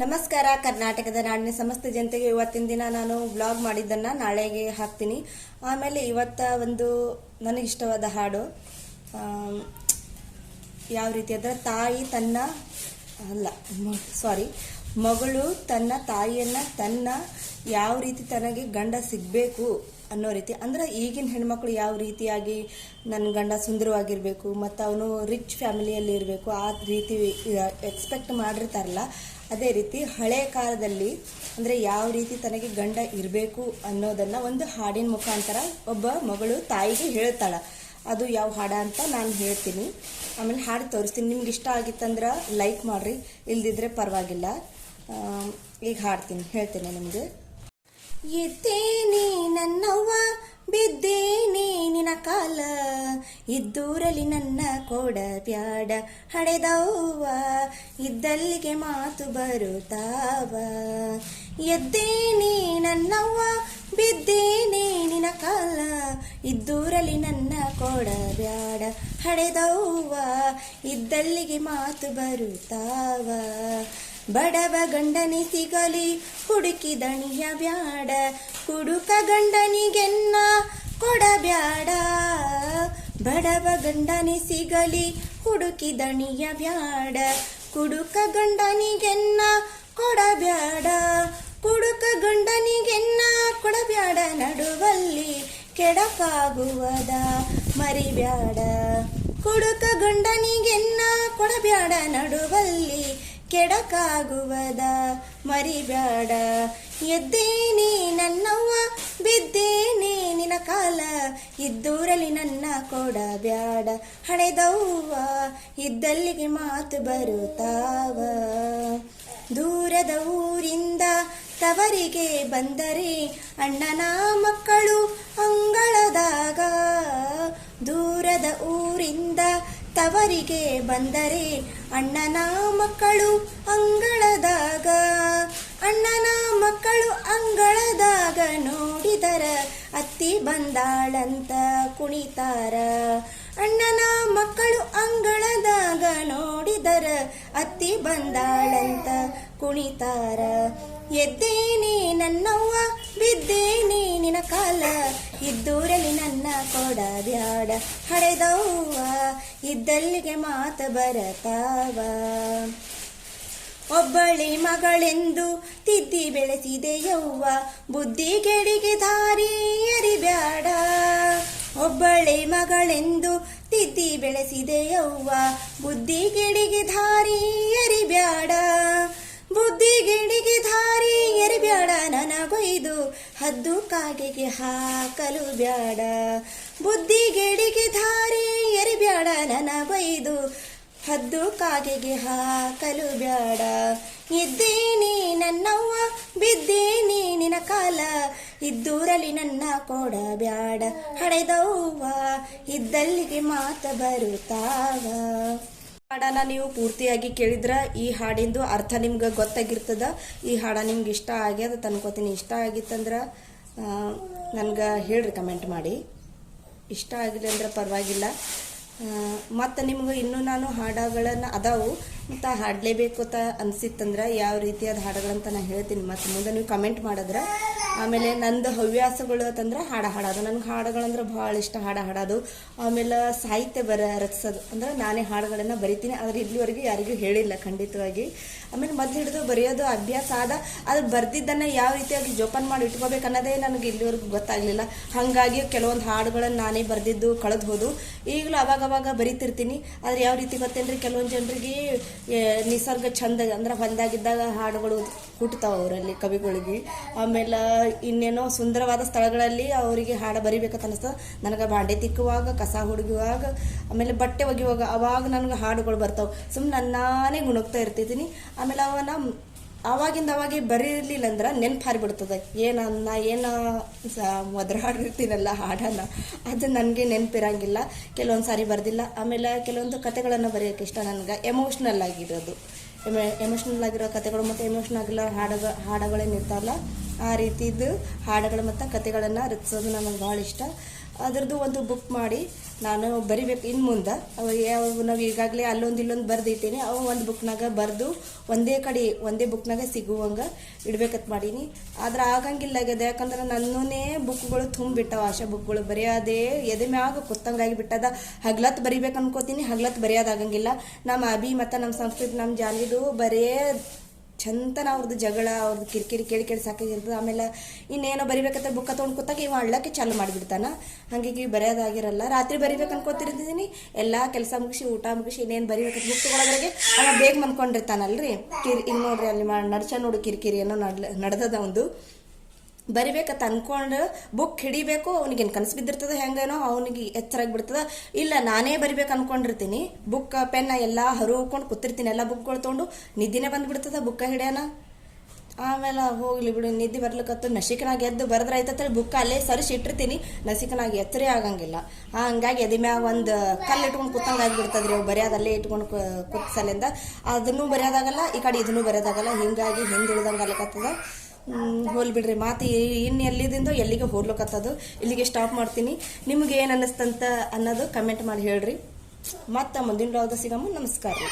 ನಮಸ್ಕಾರ, ಕರ್ನಾಟಕದ ನಾಡಿನ ಸಮಸ್ತ ಜನತೆಗೆ ಇವತ್ತಿನ ದಿನ ನಾನು ಬ್ಲಾಗ್ ಮಾಡಿದ್ದನ್ನು ನಾಳೆಗೆ ಹಾಕ್ತೀನಿ. ಆಮೇಲೆ ಇವತ್ತ ಒಂದು ನನಗೆ ಇಷ್ಟವಾದ ಹಾಡು. ಯಾವ ರೀತಿ ಅಂದರೆ, ತಾಯಿ ತನ್ನ, ಅಲ್ಲ ಸಾರಿ ಮಗಳು ತನ್ನ ತಾಯಿಯನ್ನು ತನ್ನ ಯಾವ ರೀತಿ ತನಗೆ ಗಂಡ ಸಿಗಬೇಕು ಅನ್ನೋ ರೀತಿ. ಅಂದ್ರೆ ಈಗಿನ ಹೆಣ್ಮಕ್ಳು ಯಾವ ರೀತಿಯಾಗಿ ನನ್ನ ಗಂಡ ಸುಂದರವಾಗಿರಬೇಕು, ಮತ್ತು ಅವನು ರಿಚ್ ಫ್ಯಾಮಿಲಿಯಲ್ಲಿ ಇರಬೇಕು, ಆ ರೀತಿ ಎಕ್ಸ್ಪೆಕ್ಟ್ ಮಾಡಿರ್ತಾರಲ್ಲ ಅದೇ ರೀತಿ ಹಳೆ ಕಾಲದಲ್ಲಿ ಅಂದರೆ ಯಾವ ರೀತಿ ತನಗೆ ಗಂಡ ಇರಬೇಕು ಅನ್ನೋದನ್ನು ಒಂದು ಹಾಡಿನ ಮುಖಾಂತರ ಒಬ್ಬ ಮಗಳು ತಾಯಿಗೆ ಹೇಳ್ತಾಳೆ. ಅದು ಯಾವ ಹಾಡ ಅಂತ ನಾನು ಹೇಳ್ತೀನಿ. ಆಮೇಲೆ ಹಾಡು ತೋರಿಸ್ತೀನಿ. ನಿಮ್ಗೆ ಇಷ್ಟ ಆಗಿತ್ತಂದ್ರೆ ಲೈಕ್ ಮಾಡಿರಿ. ಇಲ್ದಿದ್ರೆ ಪರವಾಗಿಲ್ಲ. ಈಗ ಹಾಡ್ತೀನಿ. ಹೇಳ್ತೇನೆ ನಿಮಗೆ. ಎದ್ದೇನೆ ನನ್ನವ್ವ ಬಿದ್ದೇನೆ ನಿನ ಕಾಲ. ಇದ್ದೂರಲ್ಲಿ ನನ್ನ ಕೊಡ ಬ್ಯಾಡ ಹಡೆದವ್ವ. ಇದ್ದಲ್ಲಿಗೆ ಮಾತು ಬರುತ್ತಾವ. ಎದ್ದೇನೆ ನನ್ನವ್ವ ಬಿದ್ದೇನೆ ನಿನ ಕಾಲ. ಇದ್ದೂರಲ್ಲಿ ನನ್ನ ಕೊಡ ಬ್ಯಾಡ ಹಡೆದವ್ವ. ಇದ್ದಲ್ಲಿಗೆ ಮಾತು ಬರುತ್ತಾವ. ಬಡವ ಗಂಡನಿ ಸಿಗಲಿ ಹುಡುಕಿ ದಣಿಯ ಬ್ಯಾಡ, ಹುಡುಕ ಗಂಡನಿಗೆನ್ನ ಕೊಡಬ್ಯಾಡ. ಬಡವ ಗಂಡನಿ ಸಿಗಲಿ ಹುಡುಕಿ ದಣಿಯ ಬ್ಯಾಡ ಕುಡುಕ ಗಂಡನಿಗೆನ್ನ ಕೊಡಬ್ಯಾಡ. ಕುಡುಕ ಗಂಡನಿಗೆನ್ನ ಕೊಡಬ್ಯಾಡ, ನಡುವಲ್ಲಿ ಕೆಡಕಾಗುವದ ಮರಿಬ್ಯಾಡ. ಕುಡುಕ ಗಂಡನಿಗೆನ್ನ ಕೊಡಬ್ಯಾಡ, ನಡುವಲ್ಲಿ ಕೆಡಕಾಗುವದ? ಮರಿಬ್ಯಾಡ. ಎದ್ದೇನೆ ನನ್ನವ್ವ, ಬಿದ್ದೇನೆ ನಿನ ಕಾಲ. ಇದ್ದೂರಲ್ಲಿ ನನ್ನ ಕೊಡ ಬ್ಯಾಡ. ಹಳೆದವ್ವ ಇದ್ದಲ್ಲಿಗೆ ಮಾತು ಬರುತ್ತಾವ? ದೂರದ ಊರಿಂದ ತವರಿಗೆ ಬಂದರೆ ಅಣ್ಣನ ಮಕ್ಕಳು ಅಂಗಳದಾಗ. ದೂರದ ಊರಿಂದ ತವರಿಗೆ ಬಂದರೆ ಅಣ್ಣನ ಮಕ್ಕಳು ಅಂಗಳದಾಗ. ಅಣ್ಣನ ಮಕ್ಕಳು ಅಂಗಳದಾಗ ನೋಡಿದರ, ಅತ್ತಿ ಬಂದಾಳಂತ ಕುಣಿತಾರ. ಅಣ್ಣನ ಮಕ್ಕಳು ಅಂಗಳದಾಗ ನೋಡಿದರ, ಅತ್ತಿ ಬಂದಾಳಂತ ಕುಣಿತಾರ. ಎದ್ದೇನೆ ನನ್ನವ್ವ, ಬಿದ್ದೇನೆ ಇದ್ದೂರಲ್ಲಿ ನನ್ನ ಕೊಡ ಬ್ಯಾಡ ಹಡೆದವ್ವ ಇದ್ದಲ್ಲಿಗೆ ಮಾತ ಬರತಾವ? ಒಬ್ಬಳಿ ಮಗಳೆಂದು ತಿದ್ದಿ ಬೆಳೆಸಿದೆ ಯವ್ವ ಬುದ್ಧಿಗೆಡಿಗೆ ದಾರಿ ಅರಿಬ್ಯಾಡ. ಒಬ್ಬಳಿ ಮಗಳೆಂದು ತಿದ್ದಿ ಬೆಳೆಸಿದೆ ಯವ್ವ ಬುದ್ಧಿಗೆಡಿಗೆ ದಾರಿ ಎರಿಬ್ಯಾಡ ಬುದ್ಧಿಗೆಡಿಗೆ ಬ್ಯಾಡ ಎರಿಬ್ಯಾಡ, ನನಗೊಯ್ದು ಹದ್ದು ಕಾಗೆಗೆ ಹಾಕಲು ಬ್ಯಾಡ. ಬುದ್ಧಿ ಬುದ್ಧಿಗೆಡಿಗೆ ಬ್ಯಾಡ ಎರಿಬ್ಯಾಡ, ನನಗೊಯ್ದು ಹದ್ದು ಕಾಗೆಗೆ ಹಾಕಲು ಬ್ಯಾಡ. ಇದ್ದೀನಿ ನನ್ನವ್ವ, ಬಿದ್ದೀನಿ ನಿನ ಕಾಲ, ಇದ್ದೂರಲ್ಲಿ ನನ್ನ ಕೊಡ ಬ್ಯಾಡ. ಹಡೆದವ್ವ ಇದ್ದಲ್ಲಿಗೆ ಮಾತ ಬರುತ್ತಾವ. ಹಾಡನ್ನ ನೀವು ಪೂರ್ತಿಯಾಗಿ ಕೇಳಿದ್ರೆ ಈ ಹಾಡಿಂದು ಅರ್ಥ ನಿಮ್ಗೆ ಗೊತ್ತಾಗಿರ್ತದ. ಈ ಹಾಡ ನಿಮ್ಗೆ ಇಷ್ಟ ಆಗ್ಯದ ತನ್ಕೋತೀನಿ. ಇಷ್ಟ ಆಗಿತ್ತಂದ್ರೆ ನನ್ಗೆ ಹೇಳ್ರಿ ಕಮೆಂಟ್ ಮಾಡಿ. ಇಷ್ಟ ಆಗಿಲ್ಲ ಅಂದ್ರೆ ಪರವಾಗಿಲ್ಲ. ಮತ್ತು ನಿಮ್ಗೆ ಇನ್ನೂ ನಾನು ಹಾಡಗಳನ್ನು ಅದಾವು. ಮತ್ತು ಹಾಡಲೇಬೇಕು ಅಂತ ಅನಿಸಿತ್ತಂದ್ರೆ ಯಾವ ರೀತಿಯಾದ ಹಾಡುಗಳಂತ ನಾನು ಹೇಳ್ತೀನಿ. ಮತ್ತು ಮುಂದೆ ನೀವು ಕಮೆಂಟ್ ಮಾಡಿದ್ರೆ ಆಮೇಲೆ ನಂದು ಹವ್ಯಾಸಗಳು ಅಂತಂದ್ರೆ ಹಾಡು ಹಾಡೋದು ನನಗೆ ಹಾಡುಗಳಂದ್ರೆ ಭಾಳ ಇಷ್ಟ, ಹಾಡು ಹಾಡೋದು ಆಮೇಲೆ ಸಾಹಿತ್ಯ ಬರ ರಚಿಸೋದು ಅಂದ್ರೆ ನಾನೇ ಹಾಡುಗಳನ್ನು ಬರಿತೀನಿ. ಆದರೆ ಇಲ್ಲಿವರೆಗೂ ಯಾರಿಗೂ ಹೇಳಿಲ್ಲ ಖಂಡಿತವಾಗಿ. ಆಮೇಲೆ ಮೊದಲು ಹಿಡಿದು ಬರೆಯೋದು ಅಭ್ಯಾಸ ಆದ. ಅದು ಬರ್ದಿದ್ದನ್ನು ಯಾವ ರೀತಿಯಾಗಿ ಜೋಪಾನ ಮಾಡಿ ಇಟ್ಕೋಬೇಕು ಅನ್ನೋದೇ ನನಗೆ ಇಲ್ಲಿವರೆಗೂ ಗೊತ್ತಾಗಲಿಲ್ಲ. ಹಾಗಾಗಿ ಕೆಲವೊಂದು ಹಾಡುಗಳನ್ನು ನಾನೇ ಬರೆದಿದ್ದು ಕಳೆದು ಹೋದು. ಈಗಲೂ ಅವಾಗ ಅವಾಗ ಬರಿತಿರ್ತೀನಿ. ಆದರೆ ಯಾವ ರೀತಿ ಗೊತ್ತೇನ್ರಿ? ಕೆಲವೊಂದು ಜನರಿಗೆ ನಿಸರ್ಗ ಚಂದ ಅಂದ್ರೆ ಹೊಂದಾಗಿದ್ದಾಗ ಹಾಡುಗಳು ಹುಟ್ಟುತ್ತಾವೆ ಅವರಲ್ಲಿ ಕವಿಗಳಿಗೆ. ಆಮೇಲೆ ಇನ್ನೇನೋ ಸುಂದರವಾದ ಸ್ಥಳಗಳಲ್ಲಿ ಅವರಿಗೆ ಹಾಡು ಬರಿಬೇಕಂತ ಅನಿಸ್ತದೆ. ನನಗೆ ಬಾಂಡೆ ತಿಕ್ಕುವಾಗ, ಕಸ ಹುಡುಗುವಾಗ, ಆಮೇಲೆ ಬಟ್ಟೆ ಒಗೆಯುವಾಗ ಅವಾಗ ನನಗೆ ಹಾಡುಗಳು ಬರ್ತಾವೆ. ಸುಮ್ಮನೆ ನಾನೇ ಗುಣಗ್ತಾ ಇರ್ತಿದ್ದೀನಿ ಆಮೇಲೆ ಅವನ ಆವಾಗಿಂದ ಅವಾಗೆ ಬರೀಲಿಲ್ಲ ಅಂದ್ರೆ ನೆನ್ಪು ಹಾರಿಬಿಡ್ತದೆ ಏನು ನಾ ಏನು ಒದರಾಡಿರ್ತೀನಲ್ಲ ಹಾಡನ್ನ. ಅದು ನನಗೆ ನೆನಪಿರಂಗಿಲ್ಲ ಕೆಲವೊಂದು ಸಾರಿ ಬರೆದಿಲ್ಲ. ಆಮೇಲೆ ಕೆಲವೊಂದು ಕತೆಗಳನ್ನು ಬರೆಯೋಕ್ಕೆ ಇಷ್ಟ. ನನಗೆ ಎಮೋಷ್ನಲ್ ಆಗಿರೋದು. ಎಮೋಷ್ನಲ್ ಆಗಿರೋ ಕಥೆಗಳು ಮತ್ತು ಎಮೋಷ್ನಲ್ ಆಗಿರೋ ಹಾಡುಗ, ಹಾಡುಗಳೇನಿರ್ತಾವಲ್ಲ, ಆ ರೀತಿದು ಹಾಡುಗಳು ಮತ್ತು ಕತೆಗಳನ್ನು ರಚಿಸೋದು ನಮಗೆ ಭಾಳ ಇಷ್ಟ. ಅದ್ರದ್ದು ಒಂದು ಬುಕ್ ಮಾಡಿ ನಾನು ಬರಿಬೇಕು ಇನ್ನು ಮುಂದೆ. ಅವು ನಾವು ಈಗಾಗಲೇ ಅಲ್ಲೊಂದು ಇಲ್ಲೊಂದು ಬರೆದಿಟ್ಟೀನಿ. ಅವು ಒಂದು ಬುಕ್ನಾಗ ಬರೆದು ಒಂದೇ ಕಡೆ, ಒಂದೇ ಬುಕ್ನಾಗ ಸಿಗುವಂಗೆ ಇಡ್ಬೇಕಂತ ಮಾಡೀನಿ. ಆದ್ರೆ ಆಗಂಗಿಲ್ಲ ಆಗ್ಯದ. ಯಾಕಂದ್ರೆ ನನ್ನೂನೇ ಬುಕ್ಗಳು ತುಂಬಿಟ್ಟವ. ಆಶಾ ಬುಕ್ಗಳು ಬರೆಯೋದೇ ಎದೆ ಮ್ಯಾಗ ಕುತ್ತಂಗಾಗಿ ಬಿಟ್ಟದ. ಹಗ್ಲತ್ ಬರಿಬೇಕು ಅನ್ಕೋತೀನಿ ಹಗ್ಲತ್ ಬರೆಯೋದಾಗಂಗಿಲ್ಲ ನಮ್ಮ ಅಭಿ ಮತ್ತು ನಮ್ಮ ಸಂಸ್ಕೃತಿ ನಮ್ಮ ಜಾನಿದು ಬರೇ ಚಂತನ ಅವ್ರದ್ದು ಜಗಳ ಅವ್ರದ್ದು ಕಿರಿಕಿರಿ ಕೇಳಿ ಕೇಳಿ ಸಾಕಾಗಿರ್ತದೆ ಆಮೇಲೆ ಇನ್ನೇನೋ ಬರಿಬೇಕಂತ ಬುಕ್ಕ ತೊಗೊಂಡು ಕೂತಾಗ ಇವ ಅಳ್ಳಕ್ಕೆ ಚಾಲು ಮಾಡಿಬಿಡ್ತಾನ. ಹಾಗಾಗಿ ಬರೆಯೋದಾಗಿರಲ್ಲ ರಾತ್ರಿ ಬರಿಬೇಕು ಅನ್ಕೋತಿರ್ತೀನಿ ಎಲ್ಲ ಕೆಲಸ ಮುಗಿಸಿ, ಊಟ ಮುಗಿಸಿ, ಇನ್ನೇನು ಬರಿಬೇಕಂತ ಬುಕ್ ತಗೊಳೋದ್ರಾಗೆ ಅವ ಬೇಗ ಮನ್ಕೊಂಡಿರ್ತಾನಲ್ರಿ. ಕಿರಿ ಇನ್ನು ನೋಡ್ರಿ ಅಲ್ಲಿ ನಡ್ಸ ನೋಡು ಕಿರಿಕಿರಿ ಏನೋ ನಡ್ಲ ನಡೆದದ ಒಂದು. ಬರಿಬೇಕಂತ ಅಂದ್ಕೊಂಡು ಬುಕ್ ಹಿಡಿಬೇಕು, ಅವ್ನಿಗೇನು ಕನಸು ಬಿದ್ದಿರ್ತದೆ ಹೆಂಗೇನೋ ಅವನಿಗೆ ಎಚ್ಚರಾಗಿ ಬಿಡ್ತದೆ ಇಲ್ಲ, ನಾನೇ ಬರಿಬೇಕು ಅಂದ್ಕೊಂಡಿರ್ತೀನಿ ಬುಕ್ ಪೆನ್ನ ಎಲ್ಲ ಹರುಕೊಂಡು ಕೂತಿರ್ತೀನಿ. ಎಲ್ಲ ಬುಕ್ಗಳು ತೊಗೊಂಡು ನಿದ್ದಿನೇ ಬಂದ್ಬಿಡ್ತದೆ ಬುಕ್ಕ ಹಿಡಿಯೋಣ ಆಮೇಲೆ ಹೋಗ್ಲಿ ಬಿಡು, ನಿದ್ದೆ ಬರ್ಲಿಕ್ಕತ್ತು ನಸಿಕನಾಗಿ ಎದ್ದು ಬರೆದ್ರಾಯ್ತಂತೇಳಿ ಬುಕ್ ಅಲ್ಲೇ ಸರಿಸಿ ಇಟ್ಟಿರ್ತೀನಿ. ನಸಿಕನಾಗಿ ಎತ್ತರೇ ಆಗಂಗಿಲ್ಲ. ಹಂಗಾಗಿ ಎದೆ ಮ್ಯಾಗ ಒಂದು ಕಲ್ಲು ಇಟ್ಕೊಂಡು ಕೂತಂಗೆ ಆಗಿಬಿಡ್ತದ್ರಿ ಅವು. ಬರೆಯೋದಲ್ಲೇ ಇಟ್ಕೊಂಡು ಕೂತ್ಸಲಿಂದ. ಅದನ್ನು ಬರೆಯೋದಾಗಲ್ಲ, ಈ ಕಡೆ ಇದನ್ನೂ ಬರೆಯೋದಾಗಲ್ಲ. ಹಿಂಗಾಗಿ ಹಿಂದುಳಿದಂಗೆ ಆಗ್ಲಿಕ್ಕತ್ತದ ಹೋಲ್ ಬಿಡ್ರಿ. ಮಾತು ಇನ್ನು ಎಲ್ಲಿದಿಂದ ಎಲ್ಲಿಗೆ ಹೋಗ್ಲಿಕ್ಕತ್ತದು ಇಲ್ಲಿಗೆ ಸ್ಟಾಪ್ ಮಾಡ್ತೀನಿ. ನಿಮ್ಗೆ ಏನು ಅನ್ನಿಸ್ತಂತ ಅನ್ನೋದು ಕಮೆಂಟ್ ಮಾಡಿ ಹೇಳ್ರಿ. ಮತ್ತೆ ಮುಂದಿನ ಬ್ಲಾಗ್ದಾಗ ಸಿಗಮ್ಮ ನಮಸ್ಕಾರ. ರೀ